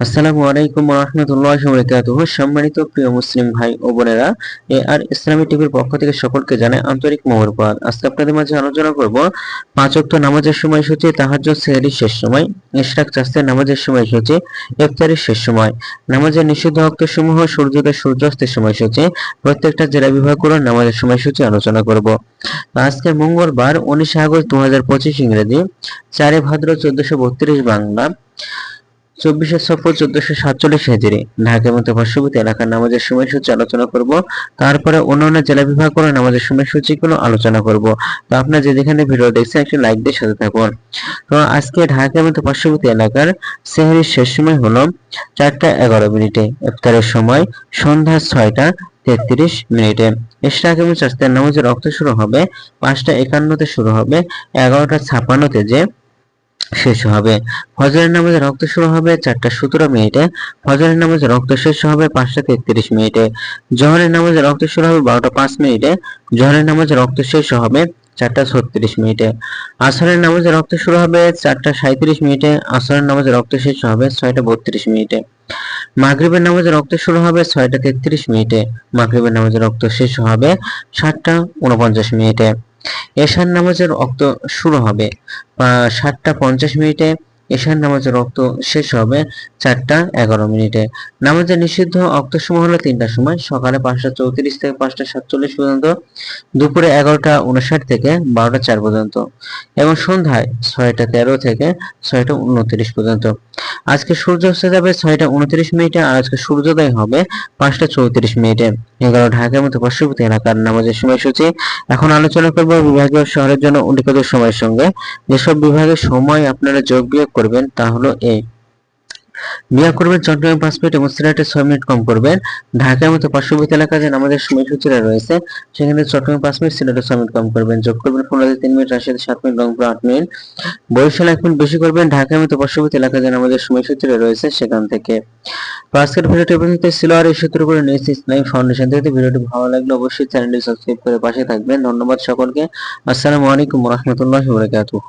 আসসালামু আলাইকুম রহমতুল্লাহ বরকাতুহ সম্মানিত প্রিয় মুসলিম ভাই ও বোনেরা, এ আর ইসলামী টিভির পক্ষ থেকে সকলকে জানাই আন্তরিক মোহরবাদ আজকে আপনাদের মাঝে আলোচনা করব পাঁচ ওয়াক্ত নামাজের সময়সূচি, তাহাজ্জুদ সেহরির শেষ সময়, ইশরাক, চাস্তের নামাজের সময়সূচি, ইফতারের শেষ সময়। নামাজের নিষিদ্ধ অক্তসমূহ সূর্যোদয়, সূর্যাস্তের সময়সূচি, প্রত্যেকটা জেলা বিভাগ করে নামাজের সময়সূচি আলোচনা করব। আজকে মঙ্গলবার, উনিশে আগস্ট দু হাজার পঁচিশ ইংরেজি, চারে ভাদ্র চোদ্দশো বত্রিশ বাংলা। চব্বিশে সফর, চোদ্দশো সাতচল্লিশ হেজিরি। ঢাকার মতো পার্শ্ববর্তী এলাকার নামাজের সময়সূচি আলোচনা করব। তারপরে অন্যান্য জেলা বিভাগ করে নামাজের সময়সূচিগুলো আলোচনা করব। তো আপনার যে যেখানে ভিডিও দেখছেন, একটি লাইক দিয়ে সাথে থাকুন। তো আজকে ঢাকার মতো পার্শ্ববর্তী এলাকার সেহরির শেষ সময় হলো চারটা এগারো মিনিটে। ইফতারের সময় সন্ধ্যা ছয়টা তেত্রিশ মিনিটে। ইশরাক এবং নামাজের রক্ত শুরু হবে পাঁচটা একান্নতে শুরু হবে এগারোটা ছাপান্নতে যে শেষ হবে। ফজরের নামাজে রক্ত শুরু হবে চারটা সতেরো মিনিটে। ফজরের নামাজে রক্ত শেষ হবে পাঁচটা তেত্রিশ মিনিটে। জহরের নামাজে রক্ত শুরু হবে বারোটা পাঁচ মিনিটে। জহরের নামাজে রক্ত শেষ হবে চারটা ছত্রিশ মিনিটে। আসরের নামাজে রক্ত শুরু হবে চারটা সাঁত্রিশ মিনিটে। আসরের নামাজে রক্ত শেষ হবে ছয়টা বত্রিশ মিনিটে। মাগরিবের নামাজে রক্ত শুরু হবে ছয়টা তেত্রিশ মিনিটে। মাগরিবের নামাজে রক্ত শেষ হবে সাতটা উনপঞ্চাশ মিনিটে। এশার নামাজের রক্ত শুরু হবে। সাতটা পঞ্চাশ মিনিটে এশার নামাজের রক্ত শেষ হবে, চারটা এগারো মিনিটে। নামাজের নিষিদ্ধ অক্ত সময় হলো তিনটার সময়, সকালে পাঁচটা চৌত্রিশ থেকে পাঁচটা সাতচল্লিশ পর্যন্ত, দুপুরে এগারোটা উনষাট থেকে বারোটা চার পর্যন্ত, এবং সন্ধ্যায় ছয়টা তেরো থেকে ছয়টা উনত্রিশ পর্যন্ত। আজকে সূর্য অস্ত যাবে ছয়টা উনত্রিশ মিনিটে আর আজকে সূর্যোদয় হবে পাঁচটা চৌত্রিশ মিনিটে। এগারো ঢাকার মতো পার্শ্ববর্তী এলাকার নামাজের সময়সূচি। এখন আলোচনা করব বিভাগীয় শহরের জন্য উল্লেখিত সময়ের সঙ্গে। যেসব বিভাগের সময় আপনারা যোগ বিয়োগ করবেন তা হলো এই বিয়োগ করবেন, চট্টগ্রাম পাঁচ মিনিট এবং সিলেটে ছয় মিনিট কম করবেন। ঢাকার মতো পার্শ্ববর্তী এলাকা যেন আমাদের সময়সূচিরা রয়েছে, সেখানে চট্টগ্রাম পাঁচ মিনিট সিলেটে ছয় মিনিট কম করবেন। যোগ করবেন খুলনাতে তিন মিনিট, রাজশাহীতে সাত মিনিট, রংপুর আট মিনিট। বরিশাল এক মিনিট বেশি করবেন, ঢাকার মতো পার্শ্ববর্তী এলাকা যে আমাদের সময়সূচিরা রয়েছে সেখান থেকে। আজকের ভিডিওটি পর্যন্ত ছিল, আর এই সূত্র করে নিয়েছি ইসলামী ফাউন্ডেশন থেকে ভিডিওটি ভালো লাগলে অবশ্যই চ্যানেলটি সাবস্ক্রাইব করে পাশে থাকবেন। ধন্যবাদ সকলকে। আসসালামু আলাইকুম রহমতুল্লাহ বরকাতুহ।